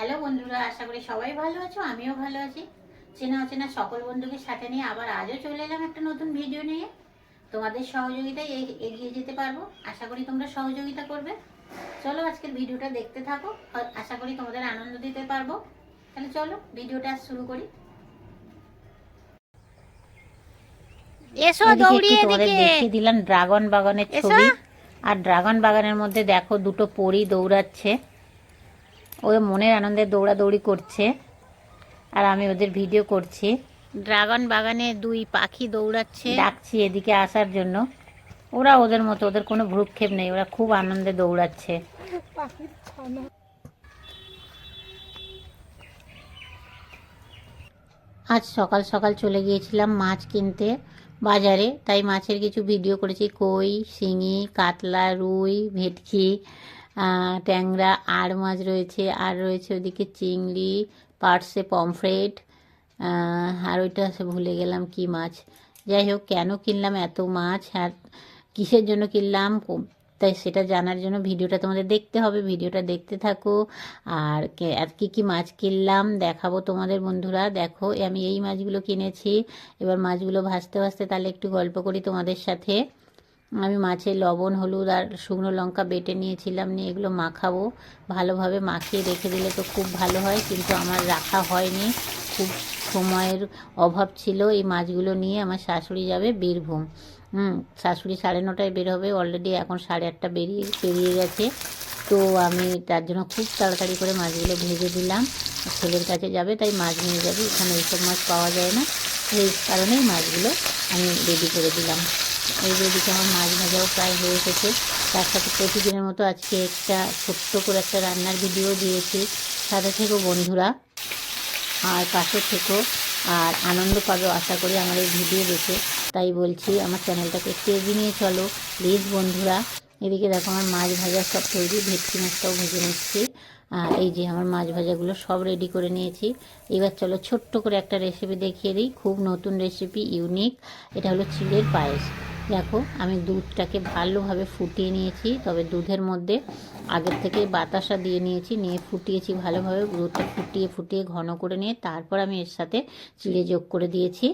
Hello বন্ধুরা আশা করি সবাই ভালো আছো আমিও ভালো আছি। চেনা অচেনা সকল বন্ধুকে সাথে নিয়ে আবার আজও চলে এলাম একটা নতুন ভিডিও নিয়ে। তোমাদের সহযোগিতায় এগিয়ে যেতে পারব আশা করি তোমরা সহযোগিতা করবে। চলো আজকের ভিডিওটা দেখতে থাকো আশা করি তোমাদের আনন্দ দিতে পারব। তাহলে চলো ভিডিওটা আজ শুরু করি। এসো এদিকে দৌড়িয়ে তোমাদের এদিকে। দেখিয়ে দিলাম ড্রাগন বাগানের ছবি। আর ড্রাগন বাগানের মধ্যে দেখো দুটো পরী দৌড়াচ্ছে। ওরা মনের আনন্দে দৌড়াদৌড়ি করছে। আর আমি ওদের ভিডিও করছি। ড্রাগন বাগানে দুই পাখি দৌড়াচ্ছে। ডাকছি এদিকে আসার জন্য। ওরা ওদের মতো ওদের কোনো ভ্রুক্ষেপ নেই। ওরা খুব আনন্দে দৌড়াচ্ছে। আজ সকাল সকাল চলে গিয়েছিলাম মাছ কিনতে বাজারে। তাই মাছের কিছু ভিডিও করেছি। কই শিঙি কাতলা রুই ভেটকি ট্যাংরা, আর মাছ রয়েছে। আর রয়েছে ওদিকে চিংড়ি পার্সে পমফ্রেট আর ওইটা ভুলে গেলাম কি মাছ। যাই হোক, কেন কিনলাম এত মাছ? আর কিসের জন্য কিনলাম? তাই সেটা জানার জন্য ভিডিওটা তোমাদের দেখতে হবে। ভিডিওটা দেখতে থাকো। আর আর কী কী মাছ কিনলাম দেখাবো তোমাদের বন্ধুরা। দেখো, আমি এই মাছগুলো কিনেছি। এবার মাছগুলো ভাসতে ভাসতে তাহলে একটু গল্প করি তোমাদের সাথে। আমি মাছের লবণ, হলুদ আর শুকনো লঙ্কা বেটে নিয়েছিলাম, নিয়ে এগুলো মাখাবো। ভালোভাবে মাখিয়ে রেখে দিলে তো খুব ভালো হয়, কিন্তু আমার রাখা হয়নি। খুব সময়ের অভাব ছিল, এই মাছগুলো নিয়ে আমার শাশুড়ি যাবে বীরভূম। হুম, শাশুড়ি সাড়ে নটায় বের হবে অলরেডি এখন সাড়ে আটটা বেরিয়ে, পেরিয়ে গেছে। তো আমি তার জন্য খুব তাড়াতাড়ি করে মাছগুলো ভেজে দিলাম। ছেলের কাছে যাবে, তাই মাছ নিয়ে যাবে, এখানে এইসব মাছ পাওয়া যায় না। এই কারণেই মাছগুলো আমি রেডি করে দিলাম। এই যে এদিকে আমার মাছ ভাজাও প্রায় হয়ে এসেছে। তার সাথে প্রতিদিনের মতো আজকে একটা ছোট্ট করে একটা রান্নার ভিডিও দিয়েছি। সাথে থেকো বন্ধুরা, আর পাশে থেকো, আর আনন্দ পাবে আশা করি আমার এই ভিডিও দেখে। তাই বলছি, আমার চ্যানেলটাকে একটু এগিয়ে নিয়ে চলো। প্লিজ বন্ধুরা, এদিকে দেখো আমার মাছ ভাজা সব তৈরি, ভেটকি মাছটাও ভেজে নিচ্ছি। আর এই যে আমার মাছ ভাজাগুলো সব রেডি করে নিয়েছি। এবার চলো ছোট্ট করে একটা রেসিপি দেখিয়ে দিই। খুব নতুন রেসিপি ইউনিক এটা হলো চিলের পায়েস। দেখো, আমি দুধটাকে ভালোভাবে ফুটিয়ে নিয়েছি, তবে দুধের মধ্যে আগের থেকে বাতাসা দিয়ে নিয়েছি, নিয়ে ফুটিয়েছি ভালোভাবে, দুধটা ফুটিয়ে ফুটিয়ে ঘন করে নিয়ে তারপর আমি এর সাথে চিড়ে যোগ করে দিয়েছি।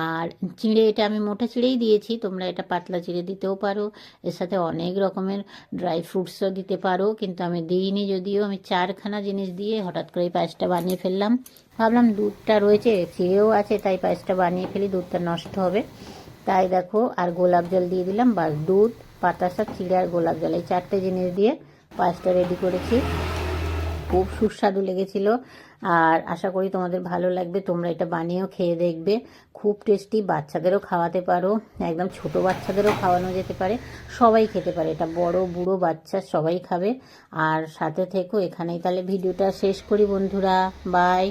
আর চিড়ে, এটা আমি মোটা চিড়েই দিয়েছি, তোমরা এটা পাতলা চিড়ে দিতেও পারো, এর সাথে অনেক রকমের ড্রাই ফ্রুটসও দিতে পারো, কিন্তু আমি দিইনি যদিও, আমি চারখানা জিনিস দিয়ে হঠাৎ করে এই পায়েসটা বানিয়ে ফেললাম। ভাবলাম দুধটা রয়েছে চিড়েও আছে, তাই পায়েসটা বানিয়ে ফেলি, দুধটা নষ্ট হবে। তাই দেখো, আর গোলাপ জল দিয়ে দিলাম, বাস দুধ বাতাসা চিড়ে আর গোলাপ জল। এই চারটে জিনিস দিয়ে পায়েসটা রেডি করেছি। খুব সুস্বাদু লেগেছিল। আর আশা করি তোমাদের ভালো লাগবে। তোমরা এটা বানিয়েও খেয়ে দেখবে। খুব টেস্টি বাচ্চাদেরও খাওয়াতে পারো। একদম ছোট বাচ্চাদেরও খাওয়ানো যেতে পারে। সবাই খেতে পারে। এটা বড়, বুড়ো বাচ্চা, সবাই খাবে। আর সাথে থেকো, এখানেই তাহলে ভিডিওটা শেষ করি বন্ধুরা। বাই